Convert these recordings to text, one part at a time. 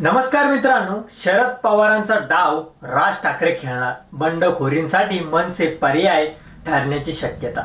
नमस्कार मित्रांनो शरद पवारांचा डाव राज ठाकरे खेळणार. बंडखोरींसाठी मनसे पर्याय ठरण्याची शक्यता.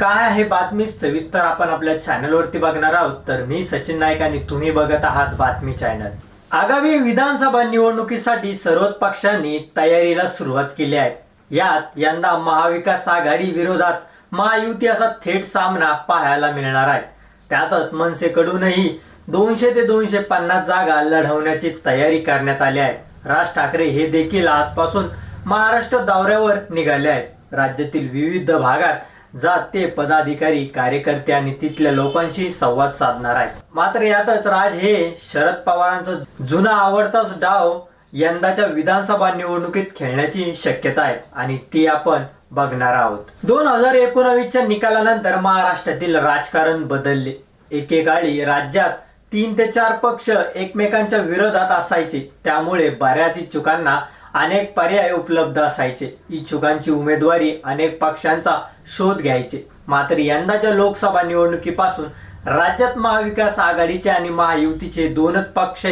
काय आहे बातमी? सविस्तर आपण आपल्या चॅनलवरती बघणार आहोत. तर मी सचिन नाईक आणि तुम्ही बघत आहात बातमी चॅनल आगामी विधानसभा निवडणुकीसाठी सर्वच पक्षांनी तयारीला सुरुवात केली आहे. यात यंदा महाविकास आघाडी विरोधात महायुती असा थेट सामना पाहायला मिळणार आहे. त्यातच मनसेकडूनही दोनशे ते दोनशे पन्नास जागा लढवण्याची तयारी करण्यात आली आहे. राज ठाकरे हे देखील आजपासून महाराष्ट्र दौऱ्यावर निघाले आहेत. राज्यातील विविध भागात जात ते पदाधिकारी कार्यकर्ते आणि तिथल्या लोकांशी संवाद साधणार आहेत. मात्र यातच राज हे शरद पवारांचा जुना आवडताच डाव यंदाच्या विधानसभा निवडणुकीत खेळण्याची शक्यता आहे आणि ती आपण बघणार आहोत. दोन हजार एकोणावीसच्या निकालानंतर महाराष्ट्रातील राजकारण बदलले. एकेकाळी राज्यात तीन ते चार पक्ष एकमेकांच्या विरोधात असायचे. त्यामुळे बऱ्याच इच्छुकांना अनेक पर्याय उपलब्ध असायचे. इच्छुकांची उमेदवारी अनेक पक्षांचा शोध घ्यायचे. मात्र यंदाच्या लोकसभा निवडणुकीपासून राज्यात महाविकास आघाडीचे आणि महायुतीचे दोनच पक्ष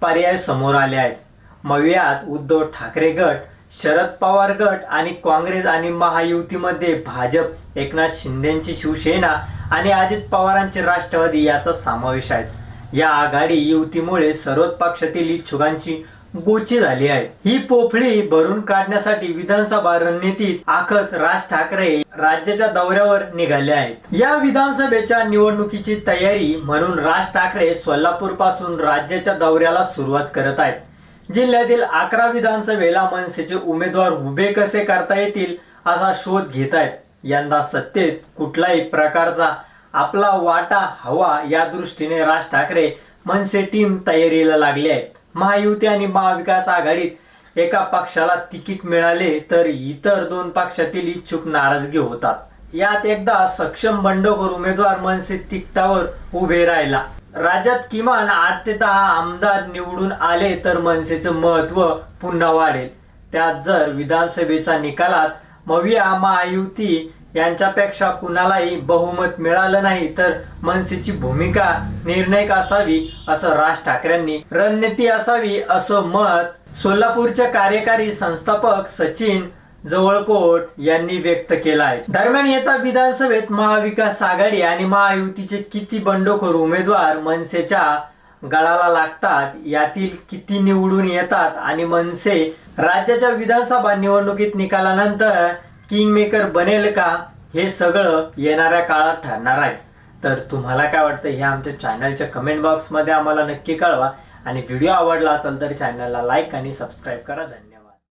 पर्याय समोर आले आहेत. मग यात उद्धव ठाकरे गट शरद पवार गट आणि काँग्रेस आणि महायुतीमध्ये भाजप एकनाथ शिंदेची शिवसेना आणि अजित पवारांचे राष्ट्रवादी याचा समावेश आहे. या आघाडी युतीमुळे सर्वच पक्षातील इच्छुकांची गोची झाली आहे. ही पोफळी भरून काढण्यासाठी विधानसभा रणनीतीत आखत राज ठाकरे राज्याच्या दौऱ्यावर निघाले आहेत. या विधानसभेच्या निवडणुकीची तयारी म्हणून राज ठाकरे सोलापूरपासून राज्याच्या दौऱ्याला सुरुवात करत आहेत. जिल्ह्यातील अकरा विधानसभेला मनसेचे उमेदवार उभे कसे करता येतील असा शोध घेत आहेत. यंदा सत्तेत कुठलाही प्रकारचा आपला वाटा हवा या दृष्टीने राज ठाकरे मनसे टीम तयारीला लागले आहेत. महायुती आणि महाविकास आघाडीत एका पक्षाला तिकीट मिळाले तर इतर दोन पक्षातील इच्छुक नाराजगी होतात. यात एकदा सक्षम बंडखोर उमेदवार मनसे तिकटावर उभे राहिला. राज्यात किमान आठ ते दहा आमदार निवडून आले तर मनसेचं महत्त्व पुन्हा वाढेल. त्यात जर विधानसभेच्या निकालात मविया महायुती यांच्यापेक्षा कुणालाही बहुमत मिळालं नाही तर मनसेची भूमिका निर्णायक असावी असं राज ठाकरेंनी रणनीती असावी असं मत सोलापूरचे कार्यकारी संस्थापक सचिन जवळकोट यांनी व्यक्त केला आहे. दरम्यान येत्या विधानसभेत महाविकास आघाडी आणि महायुतीचे किती बंडखोर उमेदवार मनसेच्या गळाला लागतात यातील किती निवडून येतात आणि मनसे राज्याच्या विधानसभा निवडणुकीत निकालानंतर किंगमेकर बनेल का हे सगळं येणाऱ्या काळात ठरणार आहे. तर तुम्हाला काय वाटतं हे आमच्या चॅनलच्या कमेंट बॉक्समध्ये आम्हाला नक्की कळवा. आणि व्हिडिओ आवडला असेल तर चॅनलला लाईक आणि सबस्क्राईब करा. धन्यवाद.